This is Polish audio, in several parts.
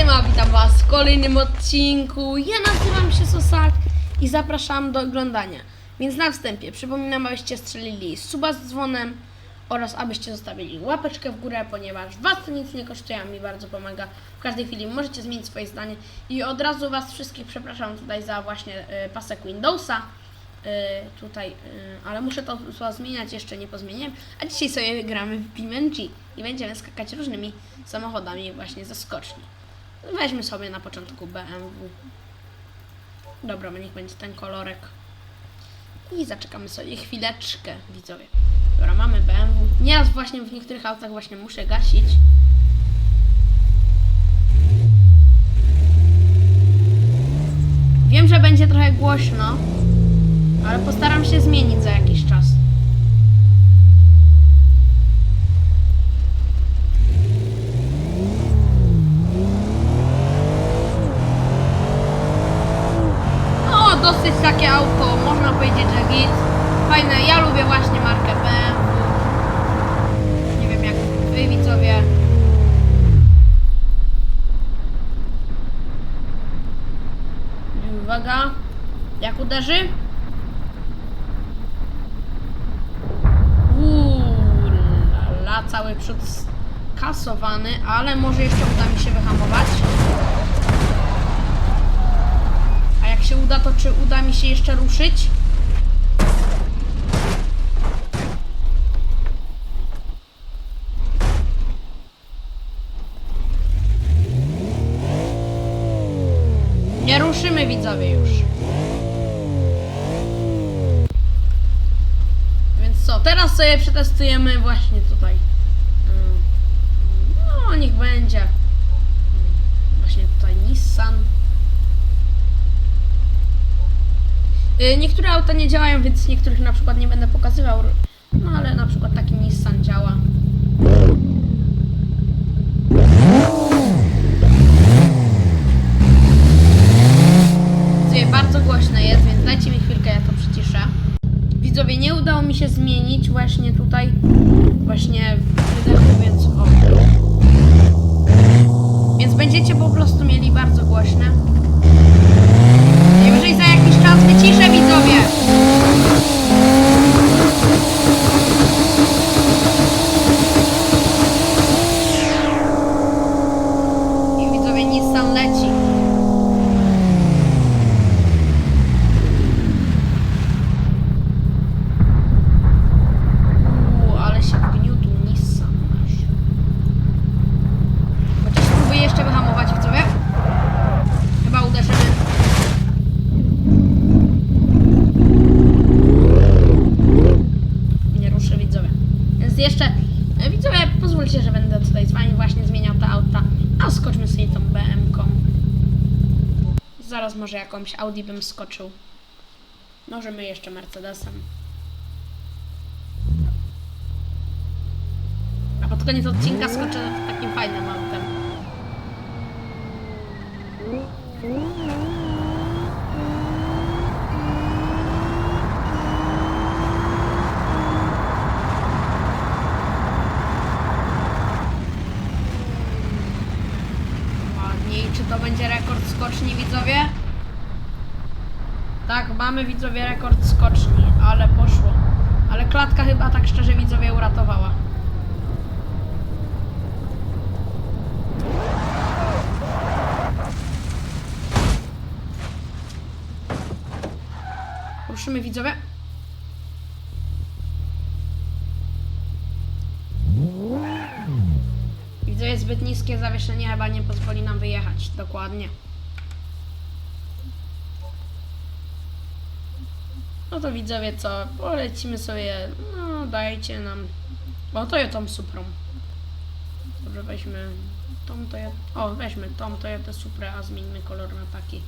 Siema, witam was w kolejnym odcinku. Ja nazywam się Sosak i zapraszam do oglądania. Więc na wstępie przypominam, abyście strzelili suba z dzwonem oraz abyście zostawili łapeczkę w górę, ponieważ was to nic nie kosztuje, a mi bardzo pomaga. W każdej chwili możecie zmienić swoje zdanie i od razu was wszystkich przepraszam tutaj za właśnie y, pasek Windowsa. Y, tutaj, y, ale muszę to słowa zmieniać, jeszcze nie pozmieniłem. A dzisiaj sobie gramy w BeamNG i będziemy skakać różnymi samochodami właśnie ze skoczni. Weźmy sobie na początku BMW. Dobra, niech będzie ten kolorek. I zaczekamy sobie chwileczkę, widzowie. Dobra, mamy BMW. Nieraz właśnie w niektórych autach właśnie muszę gasić. Wiem, że będzie trochę głośno, ale postaram się zmienić za jakiś czas. No, takie auto, można powiedzieć, że git. Fajne, ja lubię właśnie markę BMW. Nie wiem jak wy widzowie. Uwaga, jak uderzy? Uuu, cały przód kasowany, ale może jeszcze uda mi się wyhamować. Się uda, to czy uda mi się jeszcze ruszyć? Nie ruszymy widzowie już. Więc co, teraz sobie przetestujemy właśnie tutaj. Mm, No, niech będzie. Mm, Właśnie tutaj Nissan. Y, Niektóre auta nie działają, więc niektórych na przykład nie będę pokazywał. No ale na przykład taki Nissan działa. Widzowie, bardzo głośne jest, więc dajcie mi chwilkę, ja to przyciszę. Widzowie, nie udało mi się zmienić właśnie tutaj właśnie wydechu, więc o. Więc będziecie po prostu mieli bardzo głośne. Najwyżej za jakiś czas wyciszę widzowie. I widzowie, Nissan leci. Uuu, ale się wgniótł Nissan nasz. Chociaż spróbuję jeszcze wyhamować widzowie. Chyba uderzymy. Nie ruszę widzowie. Więc jeszcze, e, widzowie, pozwólcie, że będę tutaj z wami właśnie zmieniał te auta. A skoczmy sobie tą BM-ką. Zaraz może jakąś Audi bym skoczył. Możemy jeszcze Mercedesem. A pod koniec odcinka skoczę takim fajnym autem. Ładnie. I czy to będzie rekord skoczni, widzowie? Tak, mamy widzowie rekord skoczni, ale poszło. Ale klatka chyba tak szczerze widzowie uratowała. Ruszymy widzowie. Niskie zawieszenie chyba nie pozwoli nam wyjechać. Dokładnie. No to widzowie co, polecimy sobie, no dajcie nam, o Toyotą Suprą. Dobrze, weźmy tą Toyotę, o weźmy tą Toyotę Suprę, a zmieńmy kolor na taki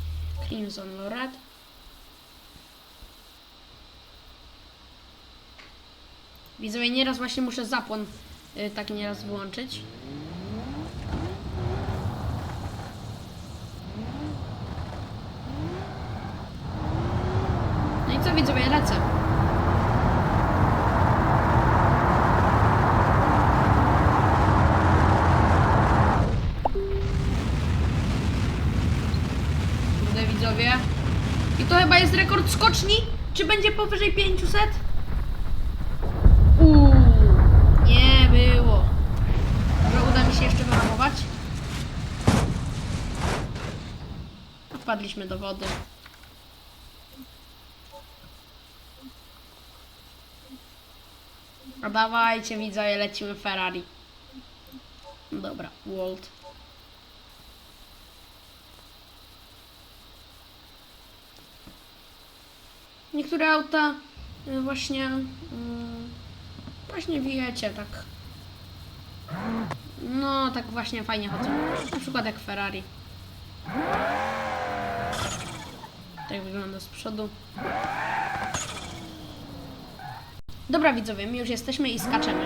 Crimson Red. Widzowie, nieraz właśnie muszę zapłon y, tak nieraz wyłączyć. No i co widzowie, lecę. widzowie. I to chyba jest rekord skoczni? Czy będzie powyżej 500? Uuu, nie było. Może uda mi się jeszcze wyhamować? Wpadliśmy do wody. Dawajcie widzowie, lecimy Ferrari. Dobra, Walt. Niektóre auta y, właśnie mm, właśnie wiecie, tak no tak właśnie fajnie chodzą. Na przykład jak Ferrari. Tak wygląda z przodu. Dobra widzowie, my już jesteśmy i skaczemy.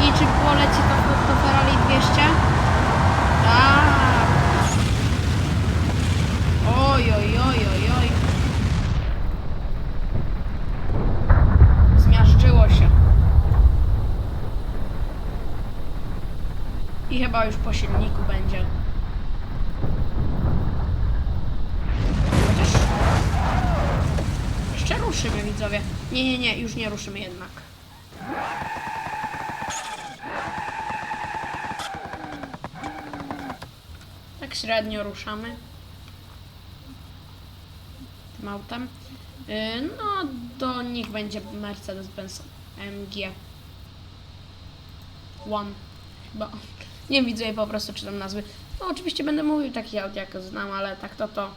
I czy poleci to, to Ferrari 200? Tak. Oj, oj, oj, oj, oj. Zmiażdżyło się. I chyba już po silniku będzie. Chociaż... Jeszcze ruszymy, widzowie. Nie, nie, nie, już nie ruszymy jednak. Tak średnio ruszamy. Tym autem. Yy, No, do nich będzie Mercedes-Benz MG. One. Chyba. Nie widzę jej po prostu czytam nazwy. No oczywiście będę mówił takich aut jak znam, ale tak to to.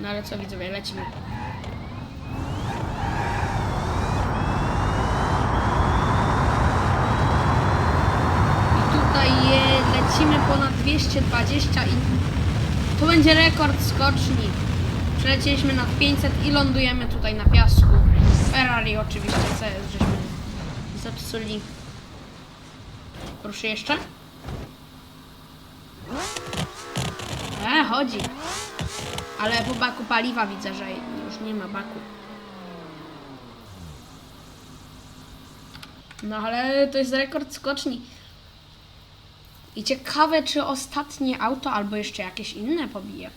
No ale co widzowie, lecimy. I tutaj je, lecimy ponad 220 i to będzie rekord skoczni. Przelecieliśmy nad 500 i lądujemy tutaj na piasku. Ferrari oczywiście, CS żeśmy zepsuli. Proszę jeszcze. E, chodzi. Ale po baku paliwa widzę, że już nie ma baku. No ale to jest rekord skoczni. I ciekawe, czy ostatnie auto albo jeszcze jakieś inne pobije.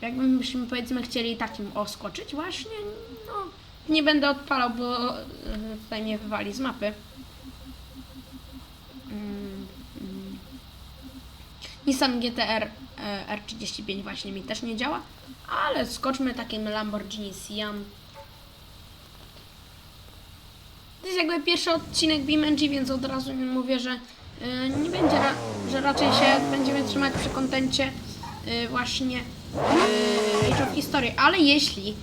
Jakbyśmy powiedzmy chcieli takim oskoczyć właśnie, no nie będę odpalał, bo e, tutaj mnie wywali z mapy. Mm, mm. Nissan GTR e, R35 właśnie mi też nie działa, ale skoczmy takim Lamborghini Siam. To jest jakby pierwszy odcinek BeamNG, więc od razu mówię, że nie będzie, że raczej się będziemy trzymać przy kontencie y, właśnie y, Age of History, ale jeśli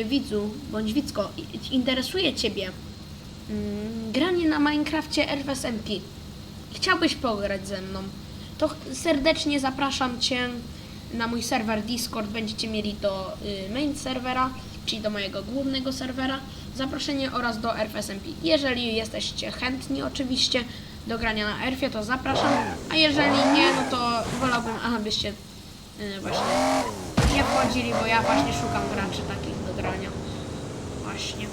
y, widzu bądź widzko interesuje Ciebie mm, granie na Minecrafcie RFSMP i chciałbyś pograć ze mną, to serdecznie zapraszam Cię na mój serwer Discord. Będziecie mieli do y, main serwera, czyli do mojego głównego serwera, zaproszenie oraz do RFSMP. Jeżeli jesteście chętni oczywiście do grania na RFie, to zapraszam, a jeżeli nie, no to wolałbym, abyście y, właśnie nie wchodzili, bo ja właśnie szukam graczy takich do grania. Właśnie.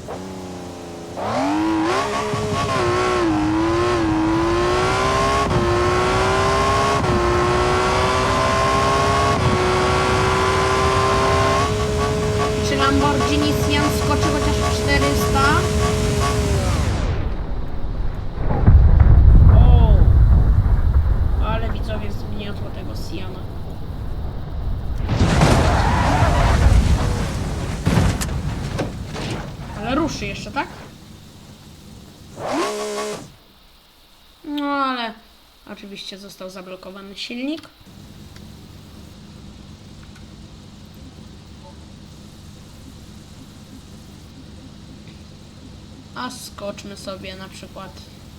Czy Lamborghini Sian skoczy chociaż 400? O! Ale widzowie zgniotło tego Siana. Ale ruszy jeszcze, tak? No ale oczywiście został zablokowany silnik. A skoczmy sobie na przykład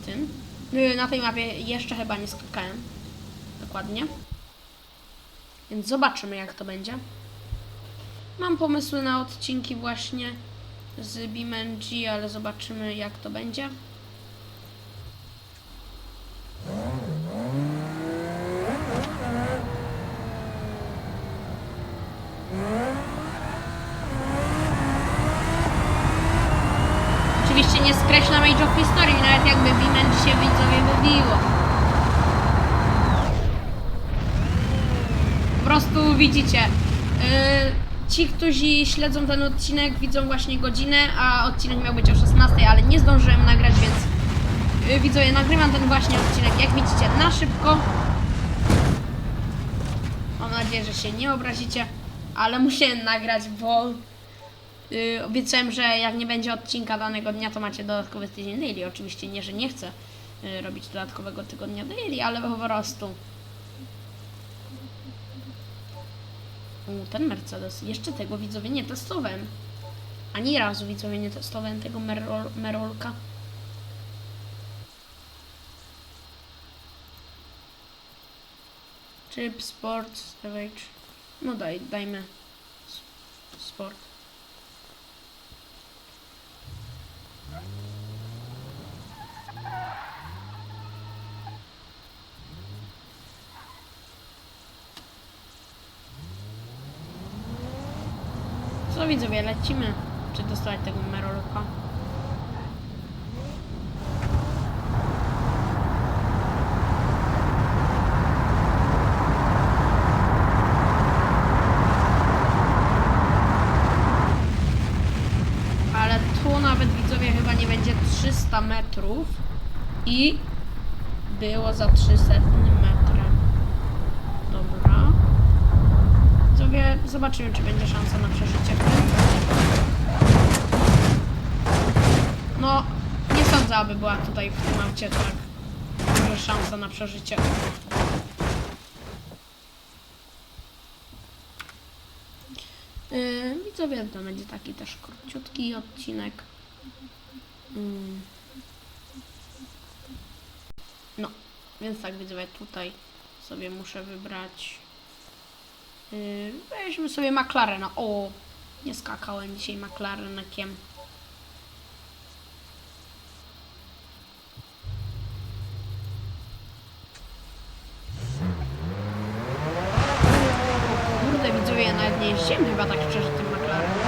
tym. Y, Na tej mapie jeszcze chyba nie skakałem. Dokładnie. Więc zobaczymy jak to będzie. Mam pomysły na odcinki właśnie z BeamNG, ale zobaczymy jak to będzie. Oczywiście nie History, nawet jakby BeamNG się widzowie wybiło. Po prostu widzicie, yy, ci, którzy śledzą ten odcinek, widzą właśnie godzinę, a odcinek miał być o 16, ale nie zdążyłem nagrać, więc yy, widzowie, nagrywam ten właśnie odcinek, jak widzicie, na szybko. Mam nadzieję, że się nie obrazicie, ale musiałem nagrać, bo yy, obiecałem, że jak nie będzie odcinka danego dnia, to macie dodatkowy tydzień daily. Oczywiście nie, że nie chcę yy, robić dodatkowego tygodnia daily, ale po prostu. U, ten Mercedes. Jeszcze tego widzowie nie testowałem. Ani razu widzowie nie testowałem tego Merol, Merolka. Chip, Sport, Savage. No daj, dajmy Sport. Widzowie, lecimy przetestować tego Merolka. Ale tu nawet widzowie chyba nie będzie 300 metrów i było za 300 metrem. Dobra. Widzowie, zobaczymy czy będzie szansa na przeżycie. No, nie sądzę, aby była tutaj w tym aucie tak duża szansa na przeżycie. Yy, widzowie, to będzie taki też króciutki odcinek. Mm. No, więc tak widzowie, tutaj sobie muszę wybrać. Yy, weźmy sobie McLarena. O, nie skakałem dzisiaj McLarenekiem. Kurde, widzowie, ja nawet nie jeździłem chyba tak szczerze tym McLarenem.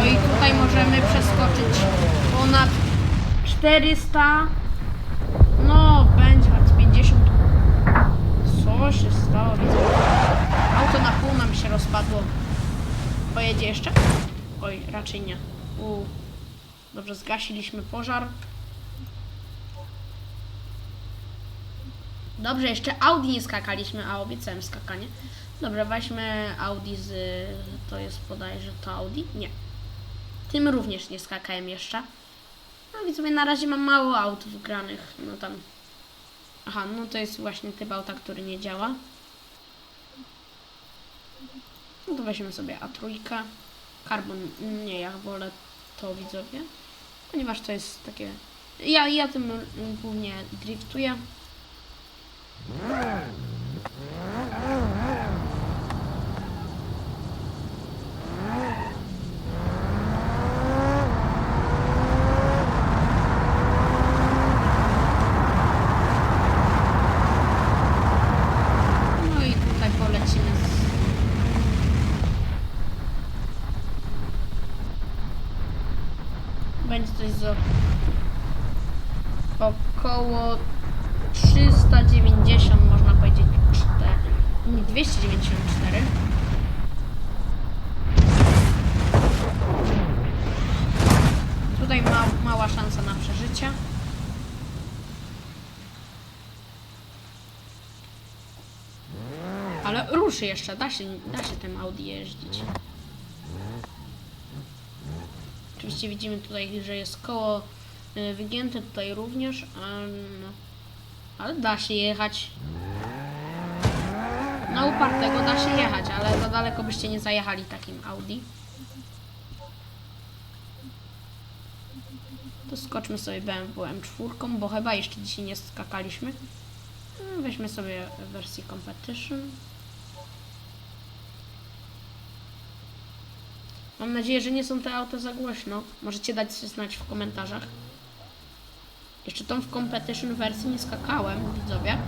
Oj, tutaj możemy przeskoczyć ponad 400. No, będzie tak z 50. Co się stało? Widzę. Auto na pół nam się rozpadło. Pojedzie jeszcze? Oj, raczej nie. U. Dobrze, zgasiliśmy pożar. Dobrze, jeszcze Audi nie skakaliśmy, a obiecałem skakanie. Dobra, weźmy Audi z... To jest bodajże to Audi? Nie. Tym również nie skakałem jeszcze. No widzowie, na razie mam mało aut wygranych. No tam... Aha, no to jest właśnie typ auta, który nie działa. No to weźmy sobie A3. Carbon, nie, ja wolę to widzowie. Ponieważ to jest takie... Ja, ja tym głównie driftuję. No i tutaj polecimy z... Będzie coś za około 390 można powiedzieć 4, nie 294 tutaj ma, mała szansa na przeżycie. Ale ruszy jeszcze, da się, da się tym Audi jeździć Oczywiście widzimy tutaj, że jest koło y, wygięte, tutaj również, ale da się jechać. Na upartego da się jechać, ale za daleko byście nie zajechali takim Audi. To skoczmy sobie BMW M4, bo chyba jeszcze dzisiaj nie skakaliśmy. Mm, Weźmy sobie wersję Competition. Mam nadzieję, że nie są te auta za głośno. Możecie dać znać w komentarzach. Jeszcze tą w Competition wersji nie skakałem, widzowie.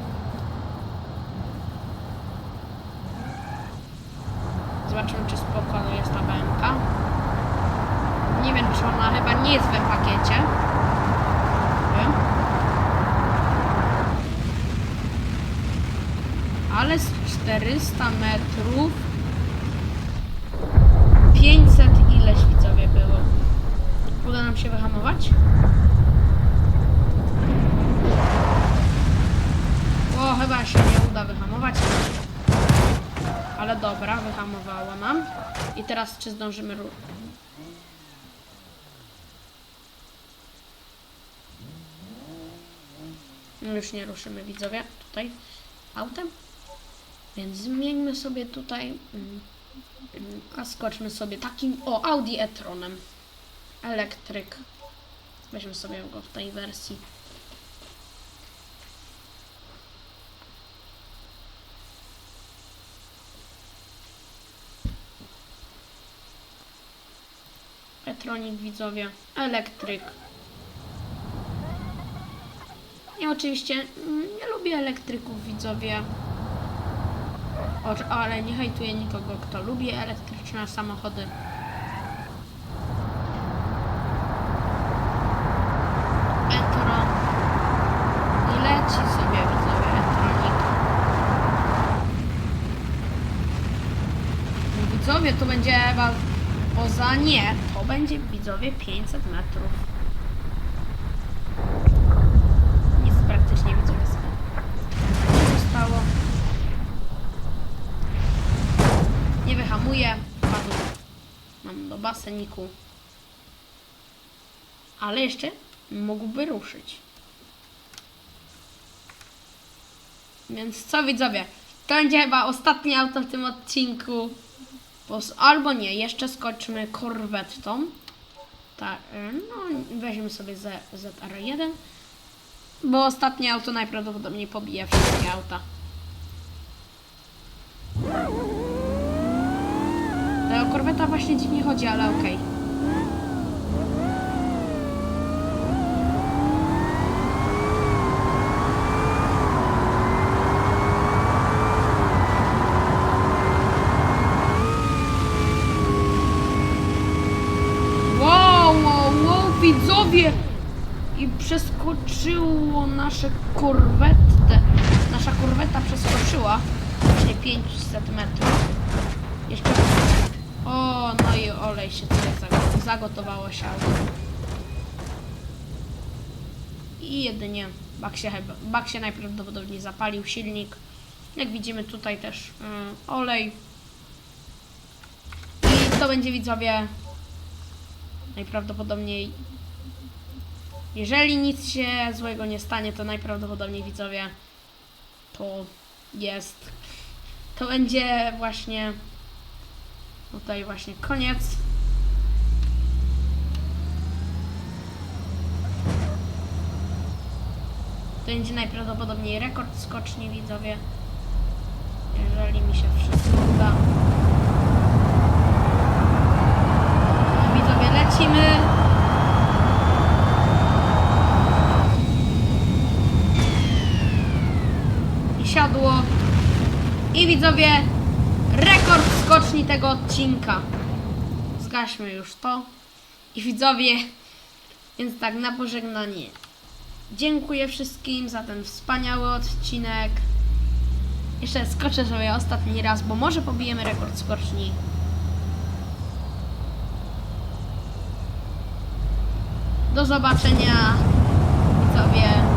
Zobaczymy, czy spokojna jest ta BMK. Nie wiem, czy ona chyba nie jest w pakiecie. Wiem. Ale z 400 metrów 500 ileś widzowie było. Uda nam się wyhamować? O, chyba się nie uda wyhamować. Ale dobra, wyhamowało nam. I teraz czy zdążymy No Już nie ruszymy widzowie tutaj autem. Więc zmieńmy sobie tutaj. mm, mm, A skoczmy sobie takim. O, Audi e-tronem. Elektryk. Weźmy sobie go w tej wersji. Etronik widzowie. Elektryk. Ja oczywiście mm, nie lubię elektryków widzowie. O, ale nie hejtuję nikogo, kto lubi elektryczne samochody. Etro. I leci sobie widzowie Etronik. Widzowie, to będzie chyba poza nie. To będzie widzowie 500 metrów. Nic praktycznie widzowie nie zostało. Nie wyhamuję. Wpadł. Mam do baseniku. Ale jeszcze mógłby ruszyć. Więc co widzowie? To będzie chyba ostatnie auto w tym odcinku. Bo Albo nie, jeszcze skoczmy korwetą. Tak, y, no weźmy sobie Z, ZR1. Bo ostatnie auto najprawdopodobniej pobije wszystkie auta. Tego korweta właśnie dziwnie chodzi, ale okej. Wow, I przeskoczyło nasze korwetę. Nasza korweta przeskoczyła właśnie 500 metrów. Jeszcze. O, no i olej się tutaj zago- zagotowało się. I jedynie bak się, bak się najprawdopodobniej zapalił silnik. Jak widzimy tutaj też y, olej. I to będzie widzowie najprawdopodobniej jeżeli nic się złego nie stanie, to najprawdopodobniej widzowie to jest to będzie właśnie tutaj właśnie koniec. To będzie najprawdopodobniej rekord skoczni widzowie. Jeżeli mi się wszystko uda. Widzowie, lecimy. I siadło. I widzowie, rekord skoczni tego odcinka. Zgaśmy już to. I widzowie, więc tak na pożegnanie. Dziękuję wszystkim za ten wspaniały odcinek. Jeszcze skoczę sobie ostatni raz, bo może pobijemy rekord skoczni. Do zobaczenia, widzowie.